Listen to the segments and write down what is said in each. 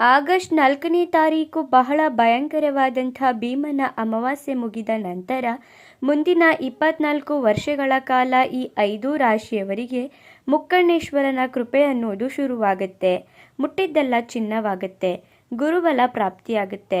August ನಾಲ್ಕನೇ ತಾರೀಕು ಬಹಳ ಭಯಂಕರವಾದಂಥ ಭೀಮನ ಅಮಾವಾಸ್ಯೆ ಮುಗಿದ ನಂತರ ಮುಂದಿನ ಇಪ್ಪತ್ನಾಲ್ಕು ವರ್ಷಗಳ ಕಾಲ ಈ ಐದು ರಾಶಿಯವರಿಗೆ ಮುಕ್ಕಣ್ಣೇಶ್ವರನ ಕೃಪೆ ಅನ್ನೋದು ಶುರುವಾಗುತ್ತೆ. ಮುಟ್ಟಿದ್ದೆಲ್ಲ ಚಿನ್ನವಾಗುತ್ತೆ. ಗುರುಬಲ ಪ್ರಾಪ್ತಿಯಾಗುತ್ತೆ.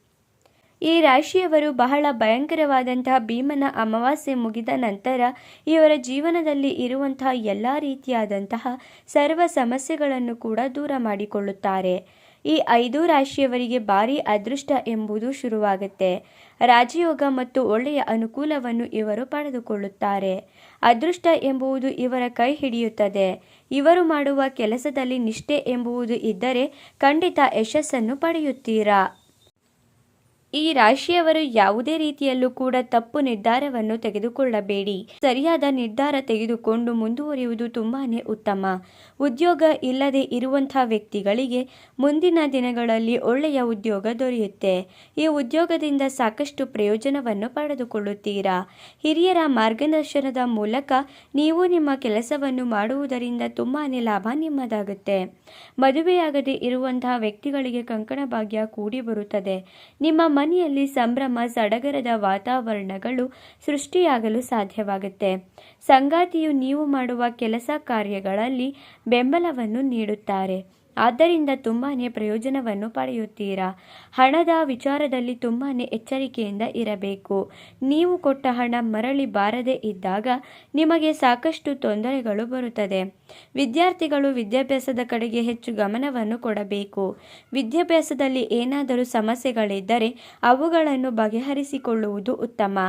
ಈ ರಾಶಿಯವರು ಬಹಳ ಭಯಂಕರವಾದಂತಹ ಭೀಮನ ಅಮಾವಾಸ್ಯೆ ಮುಗಿದ ನಂತರ ಇವರ ಜೀವನದಲ್ಲಿ ಇರುವಂತಹ ಎಲ್ಲ ರೀತಿಯಾದಂತಹ ಸರ್ವ ಸಮಸ್ಯೆಗಳನ್ನು ಕೂಡ ದೂರ ಮಾಡಿಕೊಳ್ಳುತ್ತಾರೆ. ಈ ಐದು ರಾಶಿಯವರಿಗೆ ಭಾರಿ ಅದೃಷ್ಟ ಎಂಬುದು ಶುರುವಾಗುತ್ತೆ. ರಾಜಯೋಗ ಮತ್ತು ಒಳ್ಳೆಯ ಅನುಕೂಲವನ್ನು ಇವರು ಪಡೆದುಕೊಳ್ಳುತ್ತಾರೆ. ಅದೃಷ್ಟ ಎಂಬುವುದು ಇವರ ಕೈ ಹಿಡಿಯುತ್ತದೆ. ಇವರು ಮಾಡುವ ಕೆಲಸದಲ್ಲಿ ನಿಷ್ಠೆ ಎಂಬುವುದು ಇದ್ದರೆ ಖಂಡಿತ ಯಶಸ್ಸನ್ನು ಪಡೆಯುತ್ತೀರಾ? ಈ ರಾಶಿಯವರು ಯಾವುದೇ ರೀತಿಯಲ್ಲೂ ಕೂಡ ತಪ್ಪು ನಿರ್ಧಾರವನ್ನು ತೆಗೆದುಕೊಳ್ಳಬೇಡಿ. ಸರಿಯಾದ ನಿರ್ಧಾರ ತೆಗೆದುಕೊಂಡು ಮುಂದುವರಿಯುವುದು ತುಂಬಾನೇ ಉತ್ತಮ. ಉದ್ಯೋಗ ಇಲ್ಲದೆ ಇರುವಂತಹ ವ್ಯಕ್ತಿಗಳಿಗೆ ಮುಂದಿನ ದಿನಗಳಲ್ಲಿ ಒಳ್ಳೆಯ ಉದ್ಯೋಗ ದೊರೆಯುತ್ತೆ. ಈ ಉದ್ಯೋಗದಿಂದ ಸಾಕಷ್ಟು ಪ್ರಯೋಜನವನ್ನು ಪಡೆದುಕೊಳ್ಳುತ್ತೀರಾ? ಹಿರಿಯರ ಮಾರ್ಗದರ್ಶನದ ಮೂಲಕ ನೀವು ನಿಮ್ಮ ಕೆಲಸವನ್ನು ಮಾಡುವುದರಿಂದ ತುಂಬಾನೇ ಲಾಭ ನಿಮ್ಮದಾಗುತ್ತೆ. ಮದುವೆಯಾಗದೆ ಇರುವಂತಹ ವ್ಯಕ್ತಿಗಳಿಗೆ ಕಂಕಣ ಭಾಗ್ಯ ಕೂಡಿ ಬರುತ್ತದೆ. ನಿಮ್ಮ ಮನೆಯಲ್ಲಿ ಸಂಭ್ರಮ ಸಡಗರದ ವಾತಾವರಣಗಳು ಸೃಷ್ಟಿಯಾಗಲು ಸಾಧ್ಯವಾಗುತ್ತೆ. ಸಂಗಾತಿಯು ನೀವು ಮಾಡುವ ಕೆಲಸ ಕಾರ್ಯಗಳಲ್ಲಿ ಬೆಂಬಲವನ್ನು ನೀಡುತ್ತಾರೆ. ಆದ್ದರಿಂದ ತುಂಬಾ ಪ್ರಯೋಜನವನ್ನು ಪಡೆಯುತ್ತೀರಾ? ಹಣದ ವಿಚಾರದಲ್ಲಿ ತುಂಬಾ ಎಚ್ಚರಿಕೆಯಿಂದ ಇರಬೇಕು. ನೀವು ಕೊಟ್ಟ ಹಣ ಮರಳಿ ಬಾರದೇ ಇದ್ದಾಗ ನಿಮಗೆ ಸಾಕಷ್ಟು ತೊಂದರೆಗಳು ಬರುತ್ತದೆ. ವಿದ್ಯಾರ್ಥಿಗಳು ವಿದ್ಯಾಭ್ಯಾಸದ ಕಡೆಗೆ ಹೆಚ್ಚು ಗಮನವನ್ನು ಕೊಡಬೇಕು. ವಿದ್ಯಾಭ್ಯಾಸದಲ್ಲಿ ಏನಾದರೂ ಸಮಸ್ಯೆಗಳಿದ್ದರೆ ಅವುಗಳನ್ನು ಬಗೆಹರಿಸಿಕೊಳ್ಳುವುದು ಉತ್ತಮ.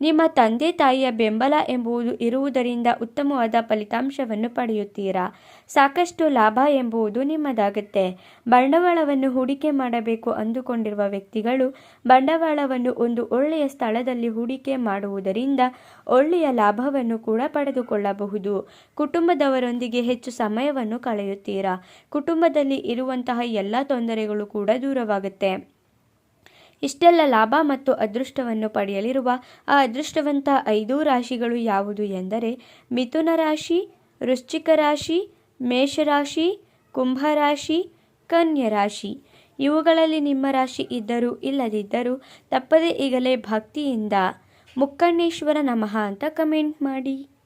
ನಿಮ್ಮ ತಂದೆ ತಾಯಿಯ ಬೆಂಬಲ ಎಂಬುದು ಇರುವುದರಿಂದ ಉತ್ತಮವಾದ ಫಲಿತಾಂಶವನ್ನು ಪಡೆಯುತ್ತೀರಾ? ಸಾಕಷ್ಟು ಲಾಭ ಎಂಬುದು ನಿಮ್ಮದಾಗುತ್ತೆ. ಬಂಡವಾಳವನ್ನು ಹೂಡಿಕೆ ಮಾಡಬೇಕು ಅಂದುಕೊಂಡಿರುವ ವ್ಯಕ್ತಿಗಳು ಬಂಡವಾಳವನ್ನು ಒಂದು ಒಳ್ಳೆಯ ಸ್ಥಳದಲ್ಲಿ ಹೂಡಿಕೆ ಮಾಡುವುದರಿಂದ ಒಳ್ಳೆಯ ಲಾಭವನ್ನು ಕೂಡ ಪಡೆದುಕೊಳ್ಳಬಹುದು. ಕುಟುಂಬದವರೊಂದಿಗೆ ಹೆಚ್ಚು ಸಮಯವನ್ನು ಕಳೆಯುತ್ತೀರಾ? ಕುಟುಂಬದಲ್ಲಿ ಇರುವಂತಹ ಎಲ್ಲ ತೊಂದರೆಗಳು ಕೂಡ ದೂರವಾಗುತ್ತೆ. ಇಷ್ಟೆಲ್ಲ ಲಾಭ ಮತ್ತು ಅದೃಷ್ಟವನ್ನು ಪಡೆಯಲಿರುವ ಆ ಅದೃಷ್ಟವಂತ ಐದು ರಾಶಿಗಳು ಯಾವುದು ಎಂದರೆ ಮಿಥುನ ರಾಶಿ, ವೃಶ್ಚಿಕ ರಾಶಿ, ಮೇಷರಾಶಿ ಕುಂಭರಾಶಿ ರಾಶಿ. ಇವುಗಳಲ್ಲಿ ನಿಮ್ಮ ರಾಶಿ ಇದ್ದರೂ ಇಲ್ಲದಿದ್ದರೂ ತಪ್ಪದೇ ಈಗಲೇ ಭಕ್ತಿಯಿಂದ ಮುಕ್ಕಣ್ಣೇಶ್ವರ ನಮಃ ಅಂತ ಕಮೆಂಟ್ ಮಾಡಿ.